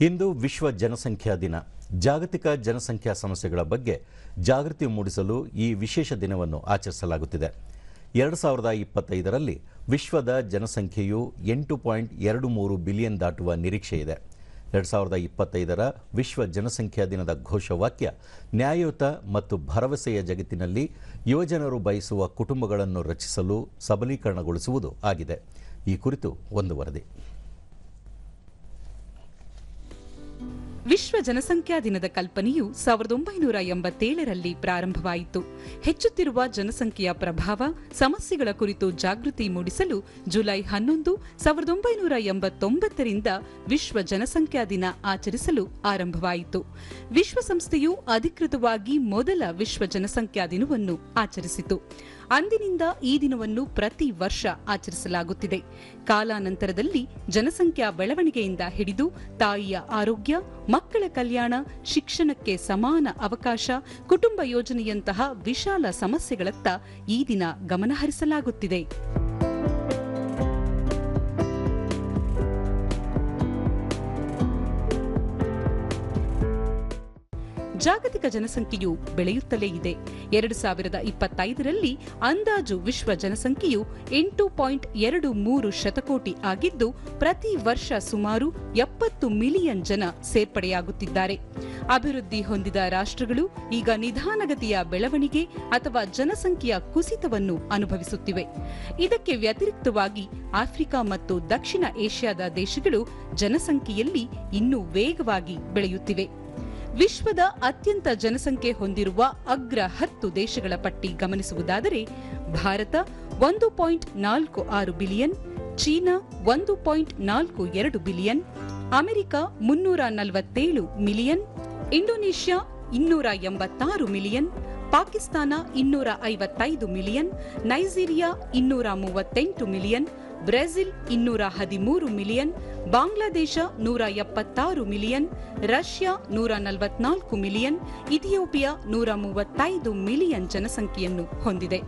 ಇಂದು ವಿಶ್ವ ಜನಸಂಖ್ಯಾ ದಿನ. ಜಾಗತಿಕ ಜನಸಂಖ್ಯಾ ಸಮಸ್ಯೆಗಳ ಬಗ್ಗೆ ಜಾಗೃತಿ ಮೂಡಿಸಲು ಈ ವಿಶೇಷ ದಿನವನ್ನು ಆಚರಿಸಲಾಗುತ್ತಿದೆ. ಎರಡು ಸಾವಿರದ ಇಪ್ಪತ್ತೈದರಲ್ಲಿ ವಿಶ್ವದ ಜನಸಂಖ್ಯೆಯು ಎಂಟು ಪಾಯಿಂಟ್ ಎರಡು ಮೂರು ಬಿಲಿಯನ್ ದಾಟುವ ನಿರೀಕ್ಷೆ ಇದೆ. ಎರಡು ಸಾವಿರದ ಇಪ್ಪತ್ತೈದರ ವಿಶ್ವ ಜನಸಂಖ್ಯಾ ದಿನದ ಘೋಷವಾಕ್ಯ, ನ್ಯಾಯಯುತ ಮತ್ತು ಭರವಸೆಯ ಜಗತ್ತಿನಲ್ಲಿ ಯುವಜನರು ಬಯಸುವ ಕುಟುಂಬಗಳನ್ನು ರಚಿಸಲು ಸಬಲೀಕರಣಗೊಳಿಸುವುದು ಆಗಿದೆ. ಈ ಕುರಿತು ಒಂದು ವರದಿ. ವಿಶ್ವ ಜನಸಂಖ್ಯಾ ದಿನದ ಕಲ್ಪನೆಯು ಸಾವಿರದ ಒಂಬೈನೂರ ಎಂಬತ್ತೇಳರಲ್ಲಿ ಪ್ರಾರಂಭವಾಯಿತು. ಹೆಚ್ಚುತ್ತಿರುವ ಜನಸಂಖ್ಯೆಯ ಪ್ರಭಾವ, ಸಮಸ್ಯೆಗಳ ಕುರಿತು ಜಾಗೃತಿ ಮೂಡಿಸಲು ಜುಲೈ ಹನ್ನೊಂದು, ಸಾವಿರದ ಒಂಬೈನೂರ ಎಂಬತ್ತೊಂಬತ್ತರಿಂದ ವಿಶ್ವ ಜನಸಂಖ್ಯಾ ದಿನ ಆಚರಿಸಲು ಆರಂಭವಾಯಿತು. ವಿಶ್ವಸಂಸ್ಥೆಯು ಅಧಿಕೃತವಾಗಿ ಮೊದಲ ವಿಶ್ವ ಜನಸಂಖ್ಯಾ ದಿನವನ್ನು ಆಚರಿಸಿತು. ಅಂದಿನಿಂದ ಈ ದಿನವನ್ನು ಪ್ರತಿ ವರ್ಷ ಆಚರಿಸಲಾಗುತ್ತಿದೆ. ಕಾಲಾನಂತರದಲ್ಲಿ ಜನಸಂಖ್ಯಾ ಬೆಳವಣಿಗೆಯಿಂದ ಹಿಡಿದು ತಾಯಿಯ ಆರೋಗ್ಯ, ಮಕ್ಕಳ ಕಲ್ಯಾಣ, ಶಿಕ್ಷಣಕ್ಕೆ ಸಮಾನ ಅವಕಾಶ, ಕುಟುಂಬ ಯೋಜನೆಯಂತಹ ವಿಶಾಲ ಸಮಸ್ಯೆಗಳತ್ತ ಈ ದಿನ ಗಮನಹರಿಸಲಾಗುತ್ತಿದೆ. ಜಾಗತಿಕ ಜನಸಂಖ್ಯೆಯು ಬೆಳೆಯುತ್ತಲೇ ಇದೆ. ಎರಡು ಸಾವಿರದ ಇಪ್ಪತ್ತೈದರಲ್ಲಿ ಅಂದಾಜು ವಿಶ್ವ ಜನಸಂಖ್ಯೆಯು ಎಂಟು ಪಾಯಿಂಟ್ ಎರಡು ಮೂರು ಶತಕೋಟಿ ಆಗಿದ್ದು, ಪ್ರತಿ ವರ್ಷ ಸುಮಾರು ಎಪ್ಪತ್ತು ಮಿಲಿಯನ್ ಜನ ಸೇರ್ಪಡೆಯಾಗುತ್ತಿದ್ದಾರೆ. ಅಭಿವೃದ್ಧಿ ಹೊಂದಿದ ರಾಷ್ಟ್ರಗಳು ಈಗ ನಿಧಾನಗತಿಯ ಬೆಳವಣಿಗೆ ಅಥವಾ ಜನಸಂಖ್ಯೆಯ ಕುಸಿತವನ್ನು ಅನುಭವಿಸುತ್ತಿವೆ. ಇದಕ್ಕೆ ವ್ಯತಿರಿಕ್ತವಾಗಿ ಆಫ್ರಿಕಾ ಮತ್ತು ದಕ್ಷಿಣ ಏಷ್ಯಾದ ದೇಶಗಳು ಜನಸಂಖ್ಯೆಯಲ್ಲಿ ಇನ್ನೂ ವೇಗವಾಗಿ ಬೆಳೆಯುತ್ತಿವೆ. ವಿಶ್ವದ ಅತ್ಯಂತ ಜನಸಂಖ್ಯೆ ಹೊಂದಿರುವ ಅಗ್ರ ಹತ್ತು ದೇಶಗಳ ಪಟ್ಟಿ ಗಮನಿಸುವುದಾದರೆ ಭಾರತ ಒಂದು ಪಾಯಿಂಟ್ ನಾಲ್ಕು ಆರು ಬಿಲಿಯನ್, ಚೀನಾ ಒಂದು ಪಾಯಿಂಟ್ ನಾಲ್ಕು ಎರಡು ಬಿಲಿಯನ್, ಅಮೆರಿಕ ಮುನ್ನೂರ ನಲವತ್ತೇಳು ಮಿಲಿಯನ್, ಇಂಡೋನೇಷ್ಯಾ ಇನ್ನೂರ ಎಂಬತ್ತಾರು ಮಿಲಿಯನ್ ಪಾಕಿಸ್ತಾನ ಇನ್ನೂರ ಐವತ್ತೈದು ಮಿಲಿಯನ್, ನೈಜೀರಿಯಾ ಇನ್ನೂರ ಮೂವತ್ತೆಂಟು ಮಿಲಿಯನ್, ಬ್ರೆಜಿಲ್ ಇನ್ನೂರ ಹದಿಮೂರು ಮಿಲಿಯನ್, ಬಾಂಗ್ಲಾದೇಶ ನೂರ ಎಪ್ಪತ್ತಾರು ಮಿಲಿಯನ್, ರಷ್ಯಾ ನೂರ ನಲವತ್ನಾಲ್ಕು ಮಿಲಿಯನ್, ಇಥಿಯೋಪಿಯಾ ನೂರ ಮೂವತ್ತೈದು ಮಿಲಿಯನ್ ಜನಸಂಖ್ಯೆಯನ್ನು ಹೊಂದಿದೆ.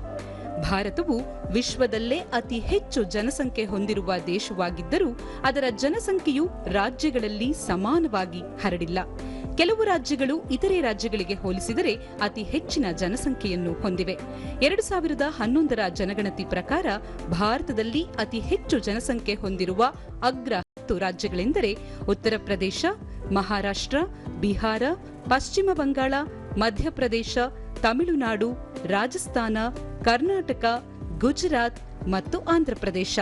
ಭಾರತವು ವಿಶ್ವದಲ್ಲೇ ಅತಿ ಹೆಚ್ಚು ಜನಸಂಖ್ಯೆ ಹೊಂದಿರುವ ದೇಶವಾಗಿದ್ದರೂ ಅದರ ಜನಸಂಖ್ಯೆಯು ರಾಜ್ಯಗಳಲ್ಲಿ ಸಮಾನವಾಗಿ ಹರಡಿಲ್ಲ. ಕೆಲವು ರಾಜ್ಯಗಳು ಇತರೆ ರಾಜ್ಯಗಳಿಗೆ ಹೋಲಿಸಿದರೆ ಅತಿ ಹೆಚ್ಚಿನ ಜನಸಂಖ್ಯೆಯನ್ನು ಹೊಂದಿವೆ. ಎರಡು ಸಾವಿರದ ಹನ್ನೊಂದರ ಜನಗಣತಿ ಪ್ರಕಾರ ಭಾರತದಲ್ಲಿ ಅತಿ ಹೆಚ್ಚು ಜನಸಂಖ್ಯೆ ಹೊಂದಿರುವ ಅಗ್ರ ಹತ್ತು ರಾಜ್ಯಗಳೆಂದರೆ ಉತ್ತರ ಪ್ರದೇಶ, ಮಹಾರಾಷ್ಟ್ರ, ಬಿಹಾರ, ಪಶ್ಚಿಮ ಬಂಗಾಳ, ಮಧ್ಯಪ್ರದೇಶ, ತಮಿಳುನಾಡು, ರಾಜಸ್ಥಾನ, ಕರ್ನಾಟಕ, ಗುಜರಾತ್ ಮತ್ತು ಆಂಧ್ರಪ್ರದೇಶ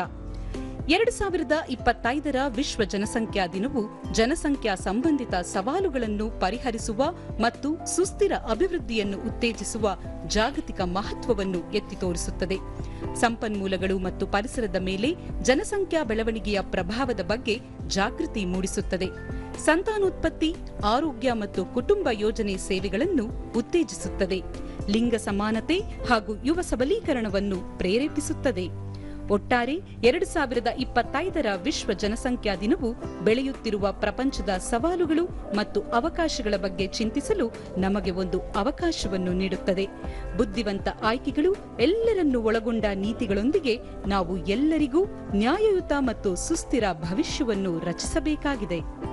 ಎರಡು ಸಾವಿರದ ಇಪ್ಪತ್ತೈದರ ವಿಶ್ವ ಜನಸಂಖ್ಯಾ ದಿನವು ಜನಸಂಖ್ಯಾ ಸಂಬಂಧಿತ ಸವಾಲುಗಳನ್ನು ಪರಿಹರಿಸುವ ಮತ್ತು ಸುಸ್ಥಿರ ಅಭಿವೃದ್ಧಿಯನ್ನು ಉತ್ತೇಜಿಸುವ ಜಾಗತಿಕ ಮಹತ್ವವನ್ನು ಎತ್ತಿ ತೋರಿಸುತ್ತದೆ. ಸಂಪನ್ಮೂಲಗಳು ಮತ್ತು ಪರಿಸರದ ಮೇಲೆ ಜನಸಂಖ್ಯಾ ಬೆಳವಣಿಗೆಯ ಪ್ರಭಾವದ ಬಗ್ಗೆ ಜಾಗೃತಿ ಮೂಡಿಸುತ್ತದೆ. ಸಂತಾನೋತ್ಪತ್ತಿ, ಆರೋಗ್ಯ ಮತ್ತು ಕುಟುಂಬ ಯೋಜನೆ ಸೇವೆಗಳನ್ನು ಉತ್ತೇಜಿಸುತ್ತದೆ. ಲಿಂಗ ಸಮಾನತೆ ಹಾಗೂ ಯುವ ಸಬಲೀಕರಣವನ್ನು ಪ್ರೇರೇಪಿಸುತ್ತದೆ. ಒಟ್ಟಾರೆ ಎರಡು ಸಾವಿರದ ಇಪ್ಪತ್ತೈದರ ವಿಶ್ವ ಜನಸಂಖ್ಯಾ ದಿನವು ಬೆಳೆಯುತ್ತಿರುವ ಪ್ರಪಂಚದ ಸವಾಲುಗಳು ಮತ್ತು ಅವಕಾಶಗಳ ಬಗ್ಗೆ ಚಿಂತಿಸಲು ನಮಗೆ ಒಂದು ಅವಕಾಶವನ್ನು ನೀಡುತ್ತದೆ. ಬುದ್ಧಿವಂತ ಆಯ್ಕೆಗಳು ಎಲ್ಲರನ್ನೂ ಒಳಗೊಂಡ ನೀತಿಗಳೊಂದಿಗೆ ನಾವು ಎಲ್ಲರಿಗೂ ನ್ಯಾಯಯುತ ಮತ್ತು ಸುಸ್ಥಿರ ಭವಿಷ್ಯವನ್ನು ರಚಿಸಬೇಕಾಗಿದೆ.